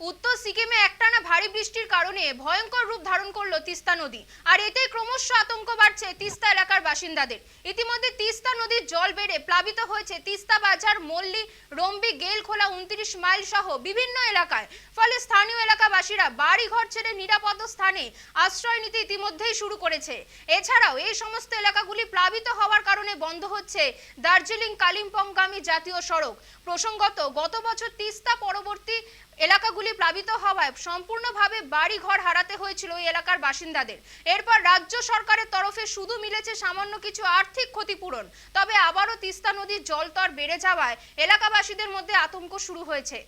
উত্তর সিকিমে একটানা ভারী বৃষ্টির কারণে ভয়ঙ্কর রূপ ধারণ করল তিস্তা নদী। আর এতে ক্রমশ আতঙ্ক বাড়ছে তিস্তা এলাকার বাসিন্দাদের। ইতিমধ্যে তিস্তা নদীর জল বেড়ে প্লাবিত হয়েছে তিস্তা বাজার, মল্লি, রম্বি, গেলখোলা উনত্রিশ মাইল সহ বিভিন্ন এলাকায়। ফলে স্থানীয় এলাকাবাসীরা বাড়ি ঘর ছেড়ে নিরাপদ স্থানে আশ্রয় নিতে ইতিমধ্যেই শুরু করেছে। এছাড়াও এই সমস্ত এলাকাগুলি প্লাবিত হওয়ার কারণে বন্ধ হচ্ছে দার্জিলিং কালিম্পংগামী জাতীয় সড়ক। প্রসঙ্গত, গত বছর তিস্তা প্লাবিত হওয়ায় সম্পূর্ণভাবে বাড়ি ঘর হারাতে হয়েছিল ওই এলাকার বাসিন্দাদের। এরপর রাজ্য সরকারের তরফে শুধু মিলেছে সামান্য কিছু আর্থিক ক্ষতিপূরণ। তবে আবারও তিস্তা নদীর জলতর বেড়ে যাওয়ায় এলাকাবাসীদের মধ্যে আতঙ্ক শুরু হয়েছে।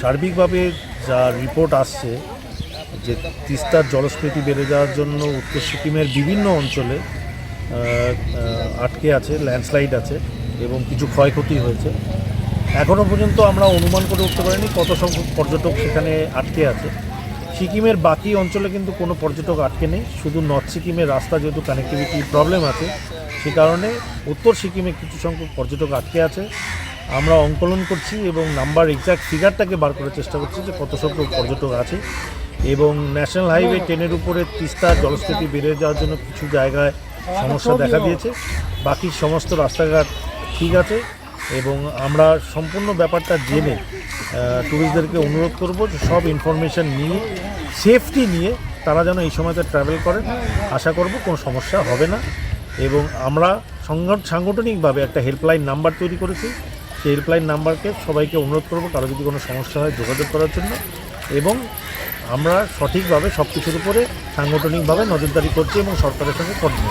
সার্বিকভাবে যা রিপোর্ট আসছে, যে তিস্তার জলস্ফীতি বেড়ে যাওয়ার জন্য উত্তর সিকিমের বিভিন্ন অঞ্চলে আটকে আছে ল্যান্ডস্লাইড আছে এবং কিছু ক্ষয়ক্ষতি হয়েছে। এখনও পর্যন্ত আমরা অনুমান করে উঠতে পারিনি কত সংখ্যক পর্যটক সেখানে আটকে আছে। সিকিমের বাকি অঞ্চলে কিন্তু কোনো পর্যটক আটকে নেই। শুধু নর্থ সিকিমের রাস্তা যেহেতু কানেক্টিভিটি প্রবলেম আছে, সে কারণে উত্তর সিকিমে কিছু সংখ্যক পর্যটক আটকে আছে। আমরা অঙ্কলন করছি এবং নাম্বার এক্স্যাক্ট ফিগারটাকে বার করার চেষ্টা করছি যে কত সংখ্যক পর্যটক আছে। এবং ন্যাশনাল হাইওয়ে টেনের উপরে তিস্তা জলস্ফীতি বেড়ে যাওয়ার জন্য কিছু জায়গায় সমস্যা দেখা দিয়েছে। বাকি সমস্ত রাস্তাঘাট ঠিক আছে এবং আমরা সম্পূর্ণ ব্যাপারটা জেনে ট্যুরিস্টদেরকে অনুরোধ করব যে সব ইনফরমেশন নিয়ে সেফটি নিয়ে তারা যেন এই সময়তে ট্রাভেল করেন। আশা করব কোনো সমস্যা হবে না। এবং আমরা সংগঠ- সাংগঠনিকভাবে একটা হেল্পলাইন নাম্বার তৈরি করেছি। সেই হেল্পলাইন নাম্বারকে সবাইকে অনুরোধ করব কারও যদি কোনো সমস্যা হয় যোগাযোগ করার জন্য। এবং আমরা সঠিকভাবে সব কিছুর উপরে সাংগঠনিকভাবে নজরদারি করছি এবং সরকারের সঙ্গে করছি।